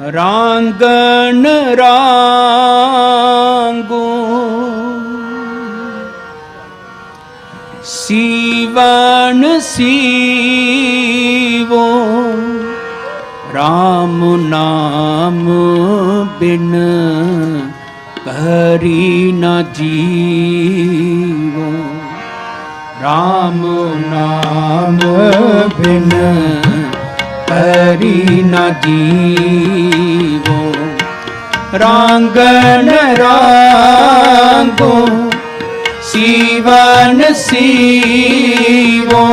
રાંગણ રાંગો. સીવણ સીવો રામ નામ બિન કરી ન જીવો. રામ નામ બિન કરી ન જીવો રાંગન રાંગો શિવન શિવો